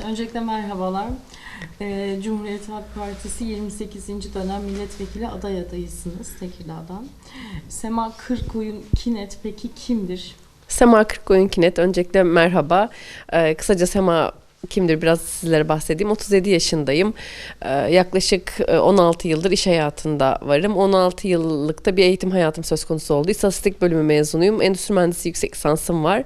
Evet, öncelikle merhabalar. Ee, Cumhuriyet Halk Partisi 28. dönem milletvekili aday adayısınız Tekirdağ'dan. Sema Kırkoyun Kinet peki kimdir? Sema Kırkoyunkinet öncelikle merhaba. Ee, kısaca Sema kimdir biraz sizlere bahsedeyim. 37 yaşındayım. Ee, yaklaşık e, 16 yıldır iş hayatında varım. 16 yıllıkta bir eğitim hayatım söz konusu oldu. İstatistik bölümü mezunuyum. Endüstri mühendisi yüksek lisansım var.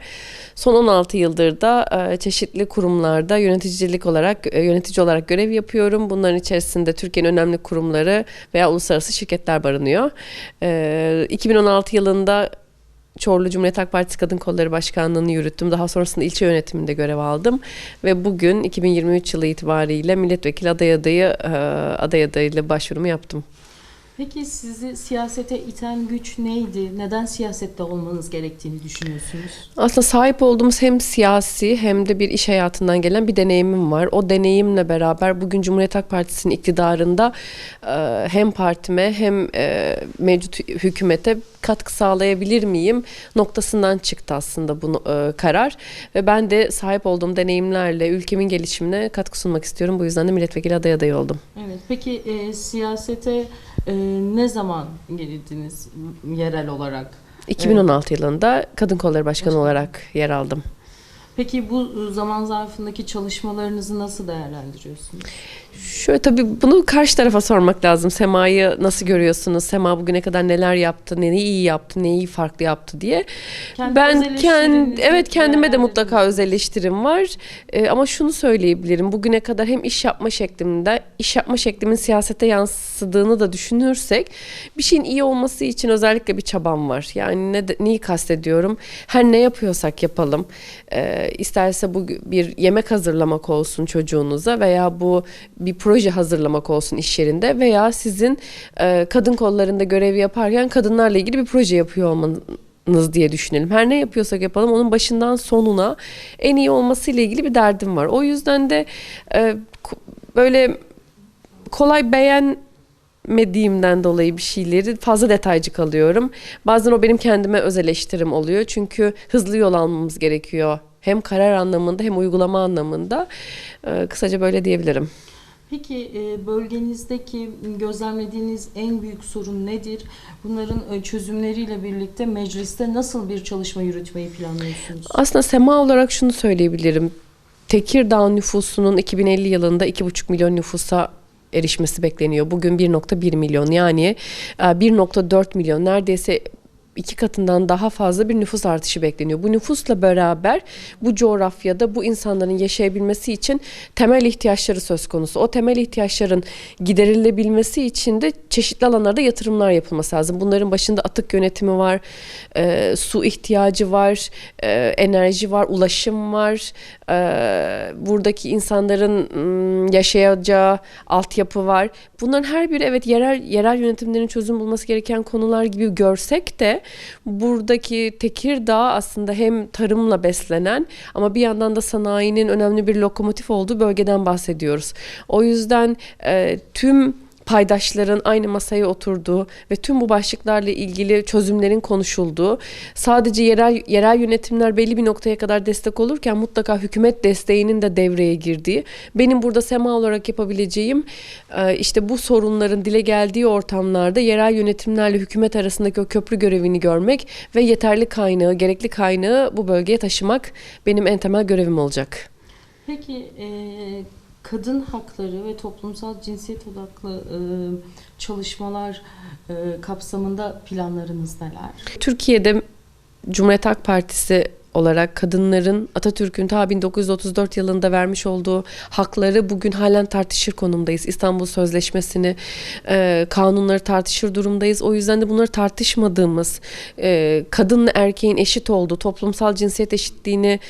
Son 16 yıldır da e, çeşitli kurumlarda yöneticilik olarak e, yönetici olarak görev yapıyorum. Bunların içerisinde Türkiye'nin önemli kurumları veya uluslararası şirketler barınıyor. Ee, 2016 yılında Çorlu Cumhuriyet Halk Partisi Kadın Kolları Başkanlığı'nı yürüttüm. Daha sonrasında ilçe yönetiminde görev aldım. Ve bugün 2023 yılı itibariyle milletvekili aday adayı e, aday adayıyla başvurumu yaptım. Peki sizi siyasete iten güç neydi? Neden siyasette olmanız gerektiğini düşünüyorsunuz? Aslında sahip olduğumuz hem siyasi hem de bir iş hayatından gelen bir deneyimim var. O deneyimle beraber bugün Cumhuriyet Halk Partisi'nin iktidarında e, hem partime hem e, mevcut hü- hükümete katkı sağlayabilir miyim noktasından çıktı aslında bu e, karar. Ve ben de sahip olduğum deneyimlerle ülkemin gelişimine katkı sunmak istiyorum. Bu yüzden de milletvekili aday adayı oldum. Evet, peki e, siyasete e, ne zaman girdiniz yerel olarak? 2016 yılında Kadın Kolları Başkanı Başkan. olarak yer aldım. Peki bu zaman zarfındaki çalışmalarınızı nasıl değerlendiriyorsunuz? Şöyle tabii bunu karşı tarafa sormak lazım. Sema'yı nasıl görüyorsunuz? Sema bugüne kadar neler yaptı, neyi iyi yaptı, neyi farklı yaptı diye. Kendi ben kendi evet kendime de mutlaka öz eleştirim var. Ee, ama şunu söyleyebilirim. Bugüne kadar hem iş yapma şeklimde, iş yapma şeklimin siyasete yansıdığını da düşünürsek bir şeyin iyi olması için özellikle bir çabam var. Yani ne neyi kastediyorum? Her ne yapıyorsak yapalım. Ee, isterse bu bir yemek hazırlamak olsun çocuğunuza veya bu bir proje hazırlamak olsun iş yerinde veya sizin e, kadın kollarında görev yaparken kadınlarla ilgili bir proje yapıyor olmanız diye düşünelim. Her ne yapıyorsak yapalım onun başından sonuna en iyi olmasıyla ilgili bir derdim var. O yüzden de e, böyle kolay beğenmediğimden dolayı bir şeyleri fazla detaycı kalıyorum. Bazen o benim kendime öz eleştirim oluyor. Çünkü hızlı yol almamız gerekiyor. Hem karar anlamında hem uygulama anlamında. E, kısaca böyle diyebilirim. Peki e, bölgenizdeki gözlemlediğiniz en büyük sorun nedir? Bunların e, çözümleriyle birlikte mecliste nasıl bir çalışma yürütmeyi planlıyorsunuz? Aslında sema olarak şunu söyleyebilirim. Tekirdağ nüfusunun 2050 yılında 2,5 milyon nüfusa erişmesi bekleniyor. Bugün 1.1 milyon yani e, 1.4 milyon neredeyse iki katından daha fazla bir nüfus artışı bekleniyor. Bu nüfusla beraber bu coğrafyada bu insanların yaşayabilmesi için temel ihtiyaçları söz konusu. O temel ihtiyaçların giderilebilmesi için de çeşitli alanlarda yatırımlar yapılması lazım. Bunların başında atık yönetimi var, e, su ihtiyacı var, e, enerji var, ulaşım var. E, buradaki insanların yaşayacağı altyapı var. Bunların her biri evet yerel yerel yönetimlerin çözüm bulması gereken konular gibi görsek de buradaki Tekirdağ aslında hem tarımla beslenen ama bir yandan da sanayinin önemli bir lokomotif olduğu bölgeden bahsediyoruz. O yüzden e, tüm paydaşların aynı masaya oturduğu ve tüm bu başlıklarla ilgili çözümlerin konuşulduğu, sadece yerel yerel yönetimler belli bir noktaya kadar destek olurken mutlaka hükümet desteğinin de devreye girdiği, benim burada sema olarak yapabileceğim e, işte bu sorunların dile geldiği ortamlarda yerel yönetimlerle hükümet arasındaki o köprü görevini görmek ve yeterli kaynağı, gerekli kaynağı bu bölgeye taşımak benim en temel görevim olacak. Peki e, kadın hakları ve toplumsal cinsiyet odaklı e, çalışmalar e, kapsamında planlarınız neler? Türkiye'de Cumhuriyet Halk Partisi olarak kadınların Atatürk'ün ta 1934 yılında vermiş olduğu hakları bugün halen tartışır konumdayız. İstanbul Sözleşmesi'ni, e, kanunları tartışır durumdayız. O yüzden de bunları tartışmadığımız, e, kadınla erkeğin eşit olduğu, toplumsal cinsiyet eşitliğini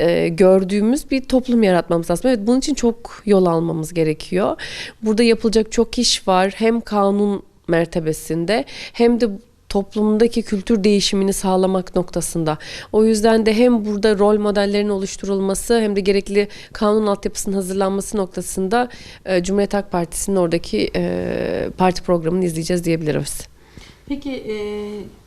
e, gördüğümüz bir toplum yaratmamız lazım. Evet bunun için çok yol almamız gerekiyor. Burada yapılacak çok iş var. Hem kanun mertebesinde hem de toplumdaki kültür değişimini sağlamak noktasında. O yüzden de hem burada rol modellerin oluşturulması hem de gerekli kanun altyapısının hazırlanması noktasında e, Cumhuriyet Halk Partisi'nin oradaki e, parti programını izleyeceğiz diyebiliriz. Peki e,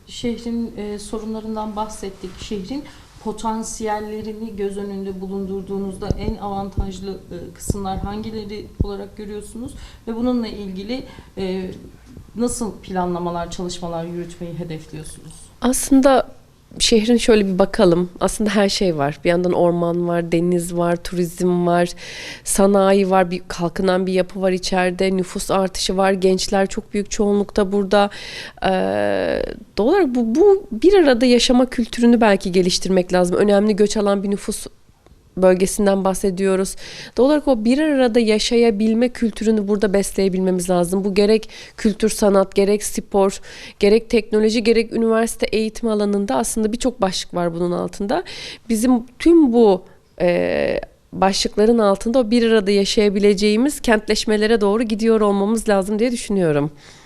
şehrin e, sorunlarından bahsettik. Şehrin potansiyellerini göz önünde bulundurduğunuzda en avantajlı e, kısımlar hangileri olarak görüyorsunuz ve bununla ilgili e, nasıl planlamalar, çalışmalar yürütmeyi hedefliyorsunuz? Aslında şehrin şöyle bir bakalım. Aslında her şey var. Bir yandan orman var, deniz var, turizm var, sanayi var, bir kalkınan bir yapı var içeride, nüfus artışı var, gençler çok büyük çoğunlukta burada. Ee, doğal olarak bu, bu bir arada yaşama kültürünü belki geliştirmek lazım. Önemli göç alan bir nüfus bölgesinden bahsediyoruz. Doğal olarak o bir arada yaşayabilme kültürünü burada besleyebilmemiz lazım. Bu gerek kültür sanat, gerek spor, gerek teknoloji, gerek üniversite eğitim alanında aslında birçok başlık var bunun altında. Bizim tüm bu e, başlıkların altında o bir arada yaşayabileceğimiz kentleşmelere doğru gidiyor olmamız lazım diye düşünüyorum.